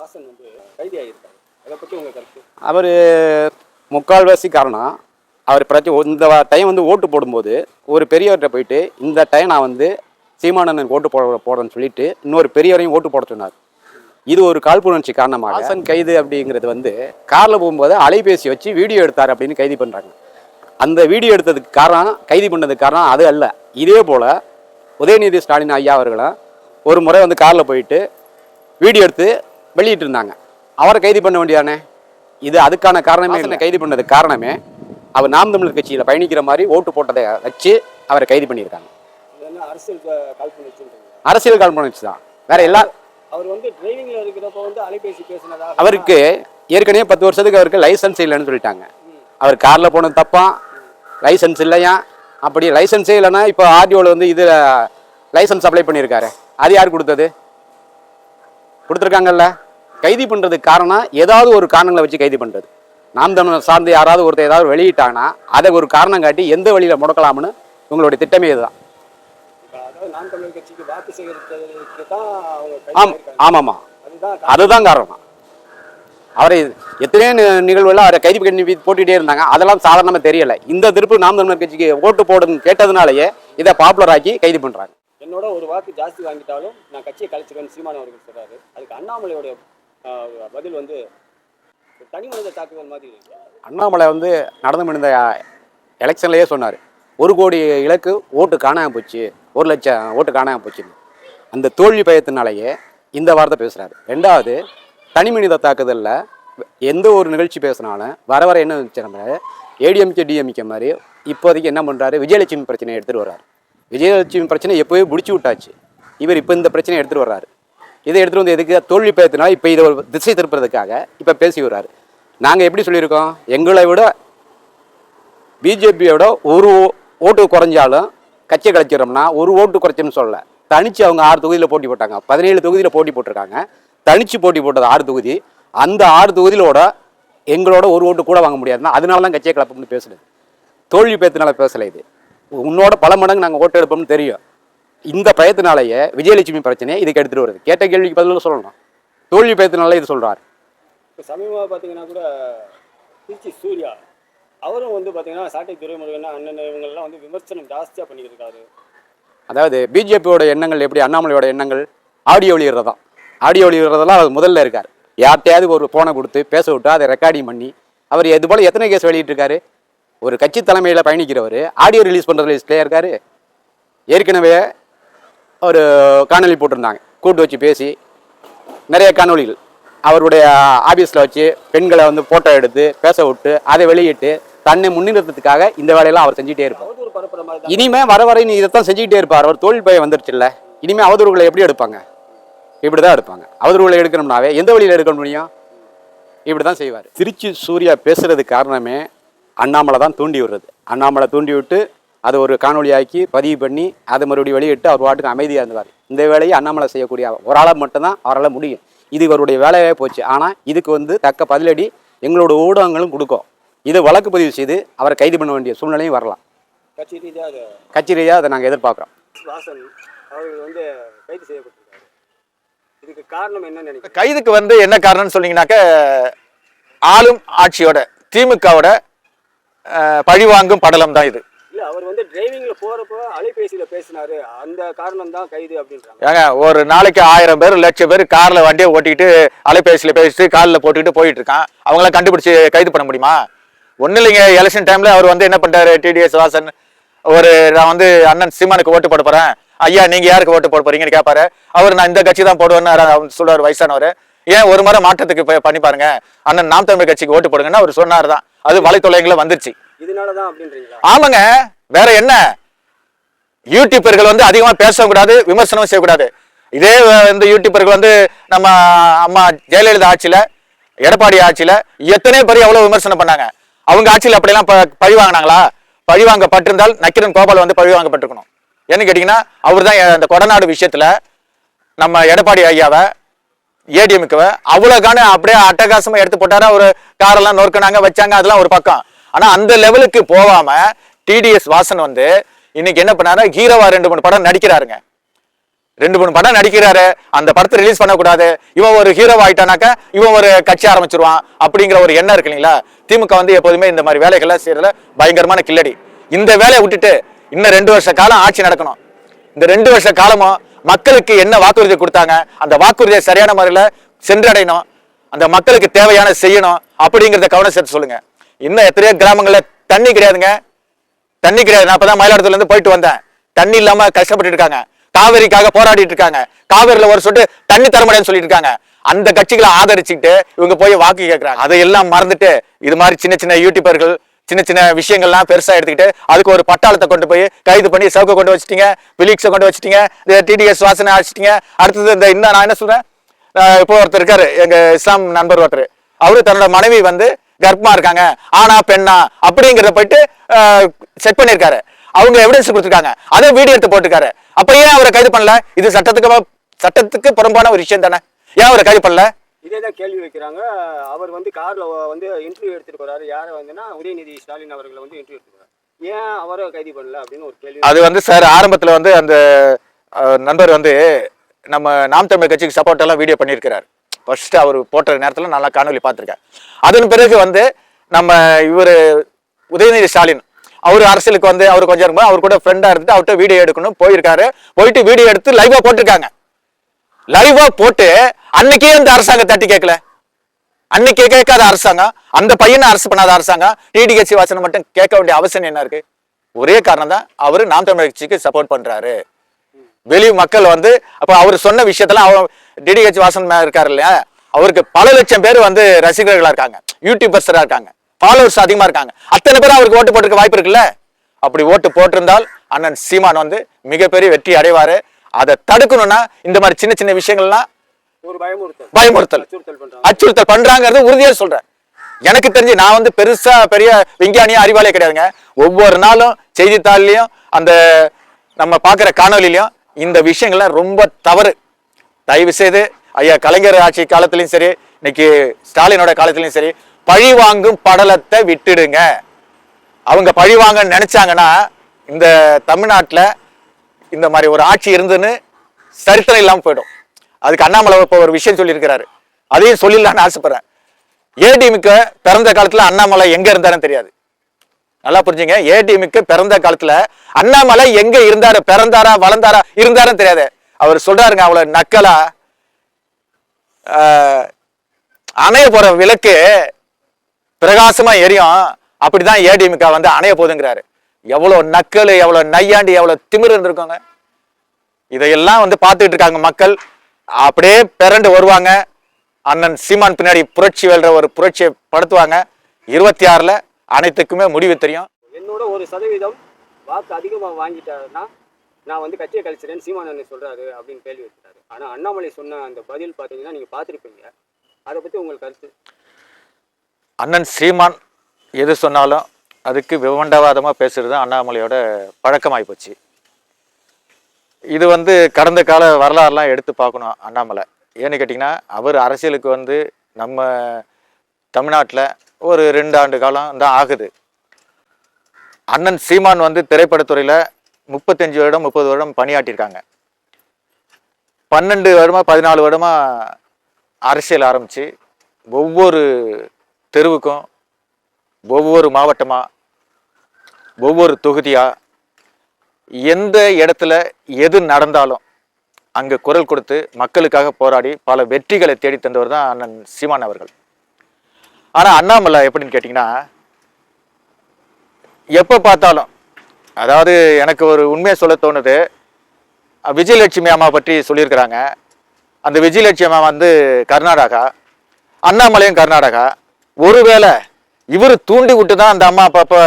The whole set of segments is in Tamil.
வாசன் வந்து கைதி ஆகியிருக்காரு அதை பற்றி உங்கள் கருத்து? அவர் முக்கால்வாசி காரணம். அவர் பிரச்சனை இந்த டைம் வந்து ஓட்டு போடும்போது ஒரு பெரியவர்கிட்ட போயிட்டு இந்த டைம் நான் வந்து சீமானந்தன் ஓட்டு போட போடுறேன்னு சொல்லிட்டு இன்னொரு பெரியவரையும் ஓட்டு போட சொன்னார். இது ஒரு காழ்ப்புணர்ச்சி காரணமாக ஹாசன் கைது அப்படிங்கிறது வந்து காரில் போகும்போது அலைபேசி வச்சு வீடியோ எடுத்தார் அப்படின்னு கைது பண்ணுறாங்க அந்த வீடியோ எடுத்ததுக்கு காரணம் கைது பண்ணதுக்கு காரணம் அது அல்ல. இதே போல் உதயநிதி ஸ்டாலின் ஐயா அவர்களும் ஒரு முறை வந்து காரில் போயிட்டு வீடியோ எடுத்து வெளியிட்டு இருந்தாங்க அவரை கைது பண்ண வேண்டியதானே? இது அதுக்கான காரணமே இல்லை. கைது பண்ணதுக்கு காரணமே அவர் நாம் தமிழர் கட்சியில் பயணிக்கிற மாதிரி ஓட்டு போட்டதை வச்சு அவரை கைது பண்ணியிருக்காங்க. என்ன அரசியல் க- காழ்ப்புணர்ச்சின்றீங்க அரசியல் காழ்ப்புணர்ச்சி தான். வேற எல்லா அவர் வந்து டிரைவிங்கில் இருக்கிறப்ப வந்து அலைபேசி பேசினதா அவருக்கு ஏற்கனவே பத்து வருஷத்துக்கு அவருக்கு லைசன்ஸ் இல்லைன்னு சொல்லிட்டாங்க. அவர் காரில் போனது தப்பா? லைசன்ஸ் இல்லையா? அப்படி லைசன்ஸே இல்லைன்னா இப்போ ஆர்டிஓவில் வந்து இது லைசன்ஸ் அப்ளை பண்ணியிருக்காரு. அது யார் கொடுத்தது? கொடுத்துருக்காங்கல்ல? கைது பண்ணுறதுக்கு காரணம் ஏதாவது ஒரு காரணங்களை வச்சு கைது பண்ணுறது நாம் தமிழர் சார்ந்து யாராவது ஒருத்தர் ஏதாவது வெளியிட்டாங்கன்னா அதை ஒரு காரணம் காட்டி எந்த வழியில் முடக்கலாம்னு உங்களுடைய திட்டமே இதுதான். ஆம் ஆமாம்மா அதுதான் காரணம். அவரை எத்தனையோ நி- அவரை கைது பண்ணி போட்டுகிட்டே இருந்தாங்க. அதெல்லாம் சாதாரணமாக தெரியலை. இந்த திருப்பு நாம் தமிழர் கட்சிக்கு ஓட்டு போடுன்னு கேட்டதுனாலேயே இதை பாப்புலர் ஆக்கி கைது பண்ணுறாங்க என்னோட ஒரு வாக்கு ஜாஸ்தி வாங்கிட்டாலும் நான் கட்சியை கழிச்சிருவேன் சீமான் அவர்கள் சொல்கிறாரு அதுக்கு அண்ணாமலையோட பதில் வந்து தனி மனித தாக்குதல் மாதிரி அண்ணாமலை வந்து நடந்து முடிந்த எலெக்ஷன்லேயே சொன்னார். ஒரு கோடி இலக்கு ஓட்டு காணாமல் போச்சு. ஒரு லட்சம் ஓட்டு காணாமல் போச்சுன்னு. அந்த தோல்வி பயத்தினாலேயே இந்த வார்த்தை பேசுகிறாரு ரெண்டாவது தனி மனித தாக்குதலில் எந்த ஒரு நிகழ்ச்சி பேசினாலும் வர வர என்ன இருந்துச்சு நம்ம ஏடிஎம்கே டிஎம்கே மாதிரி இப்போதைக்கு என்ன பண்ணுறாரு விஜயலட்சுமி பிரச்சனையை எடுத்துகிட்டு வர்றாரு. விஜயலட்சுமி பிரச்சனை எப்போவே பிடிச்சி விட்டாச்சு. இவர் இப்போ இந்த பிரச்சனையை எடுத்துகிட்டு வர்றாரு. இதை எடுத்துகிட்டு வந்து எதுக்கு தோல்வி பயத்தினால இப்போ இதை ஒரு திசை திருப்புறதுக்காக இப்போ பேசி வர்றாரு. நாங்கள் எப்படி சொல்லியிருக்கோம்? எங்களை விட பிஜேபியோட ஒரு ஓட்டு குறைஞ்சாலும் கட்சியை கழிச்சிடறோம்னா ஒரு ஓட்டு குறைச்சோன்னு சொல்லலை. தனிச்சு அவங்க ஆறு தொகுதியில் போட்டி போட்டாங்க. பதினேழு தொகுதியில் போட்டி போட்டிருக்காங்க. தனிச்சு போட்டி போட்டது ஆறு தொகுதி. அந்த ஆறு தொகுதியிலோட எங்களோட ஒரு ஓட்டு கூட வாங்க முடியாதுன்னா அதனால தான் கட்சியை கலப்பம்னு பேசுனது. தோல்வி பேத்தினால பேசலை இது. உன்னோட பல மடங்கு நாங்கள் ஓட்டு எடுப்போம்னு தெரியும். இந்த பயத்தினாலேயே விஜயலட்சுமி பிரச்சனையை இதுக்கு எடுத்துகிட்டு வருது. கேட்ட கேள்விக்கு பதில் சொல்லணும். தோல்வி பயத்தினால இது சொல்கிறார் இப்போ சமீபமாக பார்த்தீங்கன்னா கூட திருச்சி சூர்யா அவரும் வந்து பார்த்தீங்கன்னா சாட்டை துரைமுருகன் அண்ணன் இவங்கெல்லாம் வந்து விமர்சனம் ஜாஸ்தியாக பண்ணிக்கிட்டு இருக்காரு அதாவது பிஜேபியோட எண்ணங்கள் எப்படி அண்ணாமலையோட எண்ணங்கள் ஆடியோ வெளியிடுறதான் ஆடியோ வெளியிடுறதெல்லாம் அவர் முதல்ல இருக்கார். யார்கிட்டயாவது ஒரு ஃபோனை கொடுத்து பேச விட்டு அதை ரெக்கார்டிங் பண்ணி அவர் இது போல எத்தனை கேஸ் வெளியிட்டிருக்காரு? ஒரு கட்சி தலைமையில் பயணிக்கிறவர் ஆடியோ ரிலீஸ் பண்ணுற லிஸ்ட்லேயே இருக்காரு. ஏற்கனவே ஒரு காணொளி போட்டிருந்தாங்க. கூட்டு வச்சு பேசி நிறைய காணொளிகள். அவருடைய ஆபீஸில் வச்சு பெண்களை வந்து ஃபோட்டோ எடுத்து பேச விட்டு அதை வெளியிட்டு தன்னை முன்னிறுத்தத்துக்காக இந்த வேலையெல்லாம் அவர் செஞ்சுட்டே இருப்பார். இனிமே வர வரை நீ இதைத்தான் செஞ்சுக்கிட்டே இருப்பார். அவர் தோல்வி பயம் வந்துருச்சுல்ல. இனிமே அவதூறுகளை எப்படி எடுப்பாங்க? இப்படி தான் எடுப்பாங்க. அவதூறுகளை எடுக்கணும்னாவே எந்த வழியில் எடுக்க முடியும்? இப்படி தான் செய்வார். திருச்சி சூர்யா பேசுறதுக்கு காரணமே அண்ணாமலை தான் தூண்டி விடுறது. அண்ணாமலை தூண்டி விட்டு அதை ஒரு காணொளியாக்கி பதிவு பண்ணி அதை மறுபடியும் வெளியிட்டு அவர் பாட்டுக்கு அமைதியாக இருந்தவார் இந்த வேலையை அண்ணாமலை செய்யக்கூடிய ஒரு ஆளால் மட்டும்தான் அவரால் முடியும். இது இவருடைய வேலையாகவே போச்சு. ஆனால் இதுக்கு வந்து தக்க பதிலடி எங்களோட ஊடகங்களும் கொடுக்கும். இது வழக்கு பதிவு செய்து அவரை கைது பண்ண வேண்டிய சூழ்நிலையும் வரலாம். கட்சி ரீதியாக அது கட்சி ரீதியாக அதை நாங்கள் எதிர்பார்க்குறோம். வாசன் அவர்கள் வந்து கைது செய்யப்பட்டிருக்காரு. இதுக்கு காரணம் என்ன நினைக்கிறீங்க? கைதுக்கு வந்து என்ன காரணம்னு சொன்னீங்கன்னாக்க ஆளும் ஆட்சியோட திமுகவோட பழிவாங்கும் படலம் தான் இது. இல்ல அவர் வந்து டிரைவிங்ல போறப்போ அலைபேசியில பேசினாரு. அந்த காரணம் தான் கைது அப்படின்றாங்க. ஏங்க ஒரு நாளைக்கு ஆயிரம் பேர் லட்சம் பேர் கார்ல வண்டியை ஓட்டிக்கிட்டு அலைபேசியில் பேசிட்டு காலில் போட்டுக்கிட்டு போயிட்டு இருக்கான் அவங்களாம் கண்டுபிடிச்சு கைது பண்ண முடியுமா? ஒன்றும் இல்லைங்க எலெக்ஷன் டைம்ல அவர் வந்து என்ன பண்ணிட்டாரு டிடிஎஸ் வாசன் ஒரு நான் வந்து அண்ணன் சீமானுக்கு ஓட்டு போட போறேன். ஐயா நீங்க யாருக்கு ஓட்டு போட போறீங்கன்னு கேட்பாரு அவர் நான் இந்த கட்சி தான் போடுவேன்னு சொல்லுவார் வயசானவர். ஏன் ஒரு முறை மாற்றத்துக்கு பண்ணி பாருங்க. அண்ணன் நாம் தமிழ் கட்சிக்கு ஓட்டு போடுங்கன்னா அவர் சொன்னார் தான் அது வலைத்தொலைங்கள வந்துருச்சு. இதனால தான் அப்படின்றீங்களா? ஆமாங்க. வேற என்ன? யூடியூபர்கள் வந்து அதிகமா பேசவும் கூடாது விமர்சனமும் செய்யக்கூடாது. இதே இந்த யூடியூபர்கள் வந்து நம்ம அம்மா ஜெயலலிதா ஆட்சியில எடப்பாடி ஆட்சியில எத்தனை பேர் எவ்வளவு விமர்சனம் பண்ணாங்க. அவங்க ஆட்சியில அப்படியெல்லாம் ப- பழி வாங்கினாங்களா? பழி வாங்கப்பட்டிருந்தால் நக்கிரன் கோபால் வந்து பழி வாங்கப்பட்டிருக்கணும். ஏன்னு கேட்டீங்கன்னா அவர் தான் அந்த கொடநாடு விஷயத்துல நம்ம எடப்பாடி ஐயாவை ஏடிஎம்க்குவ அவ்வளோக்கான அப்படியே அட்டகாசமாக எடுத்து போட்டாரு. ஒரு காரெல்லாம் நொறுக்குனாங்க வச்சாங்க அதெல்லாம் ஒரு பக்கம். ஆனால் அந்த லெவலுக்கு போகாமல் டிடிஎஸ் வாசன் வந்து இன்னைக்கு என்ன பண்ணாரு? ஹீரோவா ரெண்டு மூணு படம் நடிக்கிறாருங்க. ரெண்டு மூணு படம் நடிக்கிறாரு. அந்த படத்தை ரிலீஸ் பண்ணக்கூடாது. இவன் ஒரு ஹீரோவா ஆயிட்டானாக்கா இவன் ஒரு கட்சி ஆரம்பிச்சிருவான் அப்படிங்கிற ஒரு எண்ணம் இருக்கு இல்லைங்களா? திமுக வந்து எப்போதுமே இந்த மாதிரி வேலைகள்லாம் செய்யறதுல பயங்கரமான கில்லடி. இந்த வேலையை விட்டுட்டு இன்னும் ரெண்டு வருஷ காலம் ஆட்சி நடக்கணும். இந்த ரெண்டு வருஷ காலமும் மக்களுக்கு என்ன வாக்குறுதி கொடுத்தாங்க? அந்த வாக்குறுதியை சரியான முறையில் சென்றடையணும். அந்த மக்களுக்கு தேவையான செய்யணும். அப்படிங்கிறத கவனம் சேர்த்து சொல்லுங்க. இன்னும் எத்தனையோ கிராமங்களில் தண்ணி கிடையாதுங்க. தண்ணி கிடையாது. நான் அப்பதான் தான் இருந்து போயிட்டு வந்தேன். தண்ணி இல்லாமல் கஷ்டப்பட்டு இருக்காங்க. காவேரிக்காக போராடிட்டு இருக்காங்க. காவேரியில் ஒரு சொட்டு தண்ணி தரமுடியான்னு சொல்லிட்டு இருக்காங்க. அந்த கட்சிகளை ஆதரிச்சுக்கிட்டு இவங்க போய் வாக்கு கேட்குறாங்க அதையெல்லாம் மறந்துட்டு இது மாதிரி சின்ன சின்ன யூடியூபர்கள் சின்ன சின்ன விஷயங்கள்லாம் பெருசாக எடுத்துக்கிட்டு அதுக்கு ஒரு பட்டாளத்தை கொண்டு போய் கைது பண்ணி சவுக்கை கொண்டு வச்சிட்டீங்க பிலிக்ஸை கொண்டு வச்சிட்டீங்க டிடிஎஸ் வாசனை அடிச்சிட்டீங்க. அடுத்தது இந்த இன்னும் நான் என்ன சொல்கிறேன் இப்போ ஒருத்தர் இருக்காரு எங்கள் இஸ்லாம் நண்பர் ஒருத்தர். அவரு தன்னோட மனைவி வந்து கர்ப்பமா இருக்காங்க ஆனா பெண்ணா அப்படிங்கிறத போயிட்டு செக் பண்ணியிருக்காரு. அவங்க எவிடன்ஸ் கொடுத்துருக்காங்க. அதை வீடியோ எடுத்து போட்டுருக்காரு. அப்ப ஏன் அவரை கைது பண்ணல? இது சட்டத்துக்கு சட்டத்துக்கு புறம்பான ஒரு விஷயம் தானே. ஏன் அவரை கைது பண்ணல? இதே தான் கேள்வி வைக்கிறாங்க. அவர் வந்து காரில் வந்து இன்டர்வியூ எடுத்துட்டு போகிறாரு யாரை வந்துன்னா உதயநிதி ஸ்டாலின் அவர்களை வந்து இன்டர்வியூ எடுத்துக்கிறார் ஏன் அவரை கைது பண்ணல அப்படின்னு ஒரு கேள்வி அது வந்து சார் ஆரம்பத்தில் வந்து அந்த நண்பர் வந்து நம்ம நாம் தமிழ் கட்சிக்கு சப்போர்ட் எல்லாம் வீடியோ பண்ணியிருக்கிறார். ஃபர்ஸ்ட் அவர் போட்ட நேரத்தில் நல்லா காணொலி பார்த்துருக்கேன் அதன் பிறகு வந்து நம்ம இவர் உதயநிதி ஸ்டாலின் அவர் அரசியலுக்கு வந்து அவர் கொஞ்சம் இருக்கும்போது அவர் கூட ஃப்ரெண்டாக இருந்துட்டு அவர்கிட்ட வீடியோ எடுக்கணும் போயிருக்காரு. போயிட்டு வீடியோ எடுத்து லைவாக போட்டிருக்காங்க. லைவாக போட்டு அன்னைக்கே இந்த அரசாங்கம் தட்டி கேட்கல. அன்னைக்கு கேட்காத அரசாங்கம் அந்த பையனை அரசு பண்ணாத அரசாங்கம் டிடிஹெச் வாசனை மட்டும் கேட்க வேண்டிய அவசியம் என்ன இருக்கு? ஒரே காரணம் தான் அவரு நாம் தமிழர் கட்சிக்கு சப்போர்ட் பண்றாரு. வெளி மக்கள் வந்து அப்ப அவர் சொன்ன விஷயத்தெல்லாம் அவர் டிடிஹெச் வாசன் இருக்காரு இல்லையா? அவருக்கு பல லட்சம் பேர் வந்து ரசிகர்களா இருக்காங்க. யூடியூபர்ஸரா இருக்காங்க. ஃபாலோவர்ஸ் அதிகமா இருக்காங்க. அத்தனை பேர் அவருக்கு ஓட்டு போட்டிருக்க வாய்ப்பு இருக்குல்ல? அப்படி ஓட்டு போட்டிருந்தால் அண்ணன் சீமான் வந்து மிகப்பெரிய வெற்றி அடைவாரு. அதை தடுக்கணும்னா இந்த மாதிரி சின்ன சின்ன விஷயங்கள்லாம் பயமுறுத்தல். அச்சுறுத்தல் பண்றாங்க. அச்சுறுத்தல் பண்றாங்கிறது உறுதியா சொல்றேன். எனக்கு தெரிஞ்சு நான் வந்து பெருசா பெரிய விஞ்ஞானியா அறிவாளியே கிடையாதுங்க. ஒவ்வொரு நாளும் செய்தித்தாள்லயும் அந்த நம்ம பார்க்குற காணொலிலையும் இந்த விஷயங்கள்லாம் ரொம்ப தவறு. தயவு செய்து ஐயா கலைஞர் ஆட்சி காலத்திலயும் சரி இன்னைக்கு ஸ்டாலினோட காலத்திலயும் சரி பழி வாங்கும் படலத்தை விட்டுடுங்க. அவங்க பழி வாங்க நினைச்சாங்கன்னா இந்த தமிழ்நாட்டுல இந்த மாதிரி ஒரு ஆட்சி இருந்துன்னு சரித்திரம் இல்லாம போயிடும். அதுக்கு அண்ணாமலை இப்போ ஒரு விஷயம் சொல்லியிருக்கிறாரு. அதையும் சொல்லிடலான்னு ஆசைப்படுறேன். ஏடிஎம்க்கு பிறந்த காலத்துல அண்ணாமலை எங்க இருந்தாருன்னு தெரியாது. நல்லா புரிஞ்சுங்க. ஏடிஎம்க்கு பிறந்த காலத்துல அண்ணாமலை எங்க இருந்தாரு பிறந்தாரா வளர்ந்தாரா இருந்தாருன்னு தெரியாது. அவர் சொல்கிறாருங்க அவ்வளவு நக்கலா ஆஹ், அணைய போற விளக்கு பிரகாசமா எரியும். அப்படிதான் ஏடிஎம்கா வந்து அணைய போகுதுங்கிறாரு. எவ்வளவு நக்கல் எவ்வளோ நையாண்டி எவ்வளவு திமிர் இருந்திருக்கோங்க. இதையெல்லாம் வந்து பார்த்துட்டு இருக்காங்க மக்கள். அப்படியே பிறண்டு வருவாங்க. அண்ணன் சீமான் பின்னாடி புரட்சி வெல்ற ஒரு புரட்சியை படுத்துவாங்க. இருபத்தி ஆறுல அனைத்துக்குமே முடிவு தெரியும். என்னோட ஒரு சதவீதம் வாக்கு அதிகமாக வாங்கிட்டாருன்னா நான் வந்து கட்சியை கழிச்சிட்டேன்னு சீமானன் சொல்றாரு அப்படின்னு கேள்வி வச்சுட்டாரு. ஆனா அண்ணாமலை சொன்ன அந்த பதில் பார்த்தீங்கன்னா நீங்க பார்த்துருப்பீங்க அதை பத்தி உங்களுக்கு கருத்து? அண்ணன் சீமான் எது சொன்னாலும் அதுக்கு விவண்டவாதமாக பேசுறது அண்ணாமலையோட பழக்கமாகி போச்சு. இது வந்து கடந்த கால வரலாறுலாம் எடுத்து பார்க்கணும் அண்ணாமலை. ஏன்னு கேட்டிங்கன்னா அவர் அரசியலுக்கு வந்து நம்ம தமிழ்நாட்டில் ஒரு ரெண்டு ஆண்டு காலம் தான் ஆகுது. அண்ணன் சீமான் வந்து திரைப்படத்துறையில் முப்பத்தஞ்சு வருடம் முப்பது வருடம் பணியாற்றியிருக்காங்க. பன்னெண்டு வருடமாக பதினாலு வருடமாக அரசியல் ஆரம்பித்து ஒவ்வொரு தெருவுக்கும் ஒவ்வொரு மாவட்டமாக ஒவ்வொரு தொகுதியாக எந்த இடத்துல எது நடந்தாலும் அங்கே குரல் கொடுத்து மக்களுக்காக போராடி பல வெற்றிகளை தேடி தந்தவர் தான் அண்ணன் சீமான் அவர்கள். ஆனால் அண்ணாமலை எப்படின்னு கேட்டிங்கன்னா எப்போ பார்த்தாலும் அதாவது எனக்கு ஒரு உண்மையை சொல்ல தோணுது. விஜயலட்சுமி அம்மா பற்றி சொல்லியிருக்கிறாங்க. அந்த விஜயலட்சுமி அம்மா வந்து கர்நாடகா அண்ணாமலையும் கர்நாடகா. ஒருவேளை இவர் தூண்டி விட்டு தான் அந்த அம்மா அப்பப்போ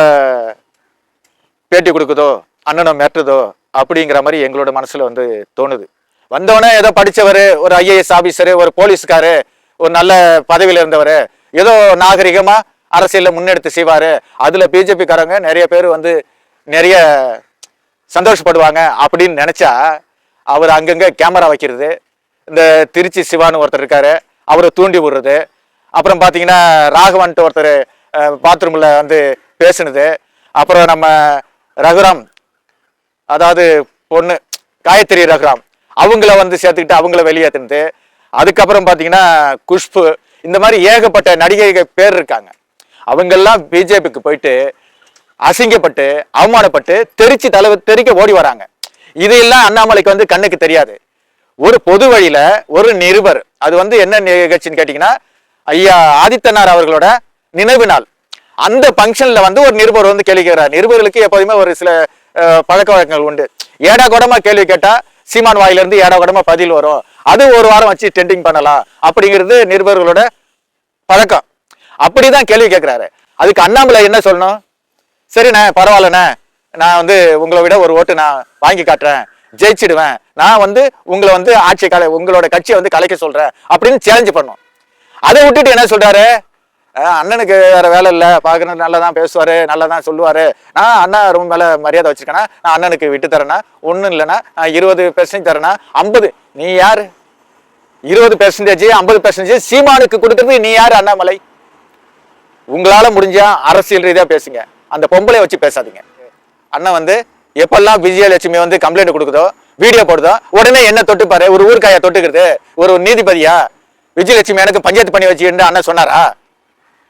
பேட்டி கொடுக்குதோ? அண்ணனை மேற்றதோ அப்படிங்கிற மாதிரி எங்களோட மனசில் வந்து தோணுது. வந்தவொடனே ஏதோ படிச்சவர் ஒரு ஐஏஎஸ் ஆஃபீஸரு ஒரு போலீஸ்காரு ஒரு நல்ல பதவியில் இருந்தவர் ஏதோ நாகரிகமாக அரசியலில் முன்னெடுத்து செய்வார். அதில் பிஜேபிக்காரங்க நிறைய பேர் வந்து நிறைய சந்தோஷப்படுவாங்க அப்படின்னு நினச்சா அவர் அங்கங்கே கேமரா வைக்கிறது இந்த திருச்சி சிவான்னு ஒருத்தர் இருக்காரு அவரை தூண்டி விடுறது அப்புறம் பார்த்தீங்கன்னா ராகவன்ட்டு ஒருத்தர் பாத்ரூமில் வந்து பேசுனது அப்புறம் நம்ம ரகுராம் அதாவது பொண்ணு காயத்ரி ரகுராம் அவங்கள வந்து சேர்த்துக்கிட்டு அவங்கள வெளியேற்றினது அதுக்கப்புறம் பார்த்தீங்கன்னா குஷ்பு இந்த மாதிரி ஏகப்பட்ட நடிகைகள் பேர் இருக்காங்க. அவங்கெல்லாம் பிஜேபிக்கு போயிட்டு அசிங்கப்பட்டு அவமானப்பட்டு தெரிச்சு தலைவர் தெறிக்க ஓடி வராங்க. இதையெல்லாம் அண்ணாமலைக்கு வந்து கண்ணுக்கு தெரியாது. ஒரு பொது வழியில ஒரு நிருபர் அது வந்து என்ன நிகழ்ச்சின்னு கேட்டீங்கன்னா ஐயா ஆதித்தனார் அவர்களோட நினைவு நாள். அந்த ஃபங்க்ஷன்ல வந்து ஒரு நிருபர் வந்து கேள்வி கேட்கிறார். நிருபர்களுக்கு எப்போதுமே ஒரு சில பழக்க வழக்கங்கள் உண்டு. ஏடா கூடமா கேள்வி கேட்டா சீமான் வாயிலிருந்து ஏடா கூடமா பதில் வரும். அது ஒரு வாரம் வச்சு டெண்டிங் பண்ணலாம். அப்படிங்கிறது நிருபர்களோட பழக்கம். அப்படிதான் கேள்வி கேட்கிறாரு அதுக்கு அண்ணாமலை என்ன சொல்லணும்? சரிண்ணே பரவாயில்லண்ணே. நான் வந்து உங்களை விட ஒரு ஓட்டு நான் வாங்கி காட்டுறேன். ஜெயிச்சிடுவேன். நான் வந்து உங்களை வந்து ஆட்சி கலை உங்களோட கட்சியை வந்து கலைக்க சொல்றேன். அப்படின்னு சேலஞ்சு பண்ணும். அதை விட்டுட்டு என்ன சொல்றாரு? அண்ணனுக்கு வேற வேலை இல்லை. பார்க்கறது நல்லா தான் பேசுவாரு நல்லா தான் சொல்லுவாரு. நான் அண்ணா ரொம்ப மேல மரியாதை வச்சிருக்கேனா? நான் அண்ணனுக்கு விட்டு தரேனா? ஒன்றும் இல்லைன்னா இருபது பெர்சன்டேஜ் தரேனா? ஐம்பது. நீ யாரு? இருபது பெர்சன்டேஜ் ஐம்பது பெர்சன்டேஜ் சீமானுக்கு கொடுக்கறது நீ யாரு அண்ணாமலை? உங்களால முடிஞ்சா அரசியல் ரீதியா பேசுங்க. அந்த பொம்பளை வச்சு பேசாதீங்க. அண்ணன் வந்து எப்பெல்லாம் விஜயலட்சுமி வந்து கம்ப்ளைண்ட் கொடுக்குதோ வீடியோ போடுதோ உடனே என்ன தொட்டுப்பாரு. ஒரு ஊர்க்காயா தொட்டுக்கிறது. ஒரு நீதிபதியா? விஜயலட்சுமி எனக்கு பஞ்சாயத்து பண்ணி வச்சுன்னு அண்ணன் சொன்னாரா?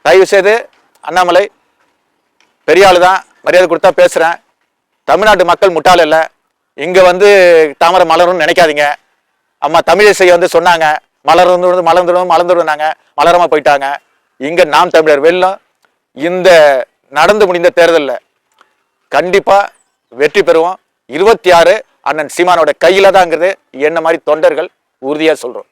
தயவு செய்து அண்ணாமலை பெரிய தான். மரியாதை கொடுத்தா பேசுகிறேன் தமிழ்நாட்டு மக்கள் முட்டாள் இல்லை. இங்கே வந்து தாமரை மலரும்னு நினைக்காதீங்க. அம்மா தமிழிசை வந்து சொன்னாங்க. மலர்ந்து மலர்ந்துடும் மலர்ந்துடுனாங்க மலரமாக போயிட்டாங்க. இங்கே நாம் தமிழர் வெள்ளம் இந்த நடந்து முடிந்த தேர்தலில் கண்டிப்பாக வெற்றி பெறுவோம். இருபத்தி ஆறு அண்ணன் சீமானோட கையில் தாங்கிறது என்ன மாதிரி தொண்டர்கள்? உறுதியாக சொல்கிறோம்